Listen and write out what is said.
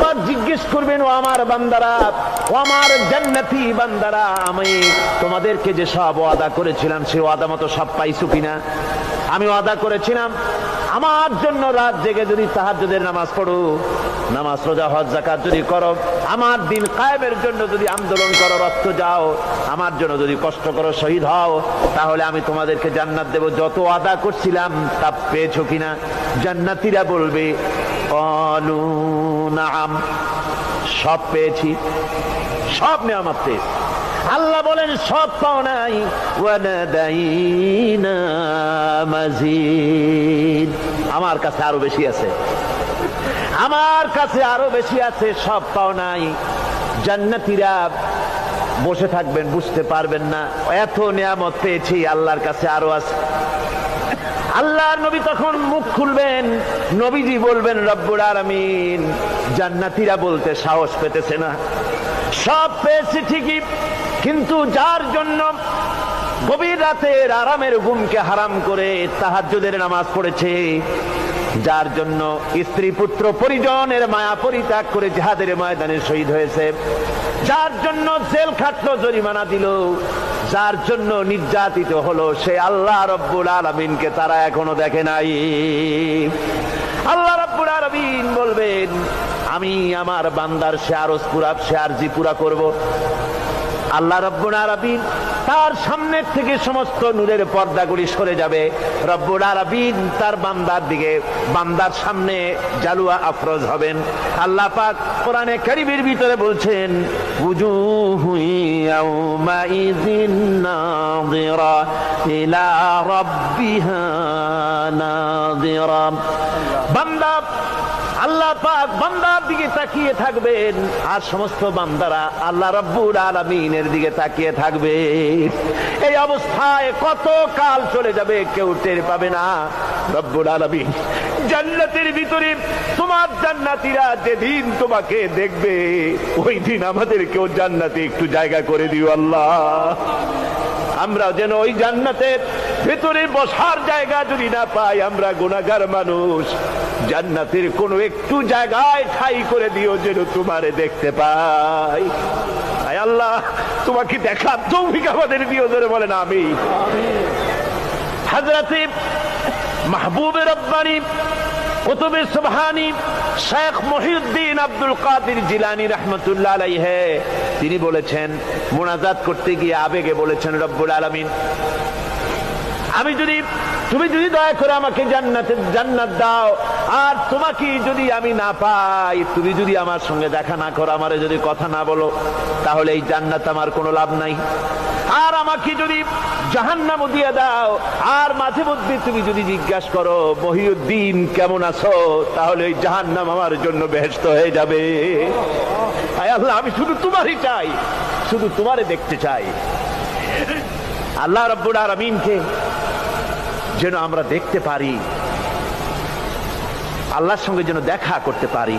পাক জিজ্ঞেস করবেন, ও আমার বান্দারা, ও আমার জান্নাতি বান্দারা, আমি তোমাদেরকে যে সব ওয়াদা করেছিলাম, সে ওয়াদা মতো সব পাইছো কিনা? আমি ওয়াদা করেছিলাম, আমার জন্য রাত জেগে যদি তাহাজ্জুদের নামাজ পড়ো, নামাজ, রোজা, হজ জাকাত যদি করো, আমার দিন কায়েমের জন্য যদি আন্দোলন করো, রক্ত যাও, আমার জন্য যদি কষ্ট করো, শহীদ হও, তাহলে আমি তোমাদেরকে জান্নাত দেব। যত আদা করছিলাম, তা পেয়েছ কিনা? জান্নাতিরা বলবে অলু নাম সব পেয়েছি। সব নেয়ামত পেয়েছি। আল্লাহ বলেন, সব পাও নাই। মাজিদ। আমার কাছে আরও বেশি আছে। আমার কাছে আরও বেশি আছে, সব পাও নাই। জান্নাতিরা বসে থাকবেন, বুঝতে পারবেন না। এত নিয়ামত পেয়েছি, আল্লাহর কাছে আরও আছে। আল্লাহর নবী তখন মুখ খুলবেন, নবীজি বলবেন রব্বুর আলামিন, জান্নাতিরা বলতে সাহস পেতেছে না। সব পেয়েছি ঠিকই, কিন্তু যার জন্য গভীর রাতের আরামের ঘুমকে হারাম করে তাহাজ্জুদের নামাজ পড়েছে, যার জন্য স্ত্রী পুত্র পরিজনের মায়া পরিত্যাগ করে জাহাদের ময়দানে শহীদ হয়েছে, যার জন্য জেল খাটলো, জরিমানা দিল যার জন্য নির্যাতিত হলো, সে আল্লাহ রব্বুল আলমিনকে তারা এখনও দেখে নাই। আল্লাহ রব্বুল আলমিন বলবেন, আমি আমার বান্দার আরজ পুরা সে পুরা করব। আল্লাহ রব্বুল আরবিন তার সামনের থেকে সমস্ত নূরের পর্দাগুলি সরে যাবে। রব্বুল আরবিন তার বান্দার দিকে, বান্দার সামনে জালুয়া আফরোজ হবেন। আল্লাহ পাক কোরআনে কারিমের ভিতরে বলছেন বান্দা আল্লাহ পাক বান্দার দিকে তাকিয়ে থাকবেন। আর সমস্ত বান্দারা আল্লাহ রব্বুল আলমিনের দিকে তাকিয়ে থাকবে। এই অবস্থায় কত কাল চলে যাবে কেউ টের পাবে না। রব্বুল আলমিন জান্নাতের ভিতরে তোমার জান্নাতিরা যেদিন তোমাকে দেখবে, ওই দিন আমাদের কেউ জান্নাতে একটু জায়গা করে দিও আল্লাহ। আমরা যেন ওই জান্নাতের ভেতরে বসার জায়গা যদি না পাই, আমরা গুণাগার মানুষ। জান্নাতের কোনো একটু জায়গায় ঠাই করে দিও যেন তোমারে দেখতে পাই। আল্লাহ, তোমাকে দেখার তৌফিক আমাদের দিও ধরে বলেন আমি হাজরাতে মাহবুবের রব্বানি, কুতুবে সুবহানি, শেখ মহিউদ্দিন আব্দুল কাদির জিলানি রহমতুল্লাহ আলাইহে। তিনি বলেছেন মোনাজাত করতে গিয়ে আবেগে বলেছেন রব্বুল আলমিন আমি যদি তুমি যদি দয়া করে আমাকে জান্নাতে জান্নাত দাও, আর তোমাকে যদি আমি না পাই, তুমি যদি আমার সঙ্গে দেখা না করো, আমারে যদি কথা না বলো, তাহলে এই জান্নাত আমার কোনো লাভ নাই। আর আমাকে যদি জাহান্নাম দিয়ে দাও, আর মাঝে মধ্যে তুমি যদি জিজ্ঞাসা করো, মহিউদ্দিন, কেমন আছো? তাহলে এই জাহান্নাম আমার জন্য বেহেস্ত হয়ে যাবে। আল্লাহ, আমি শুধু তোমারই চাই, শুধু তোমারে দেখতে চাই। আল্লাহ রব্বুল আলমিনকে যেন আমরা দেখতে পারি আল্লাহর সঙ্গে যেন দেখা করতে পারি।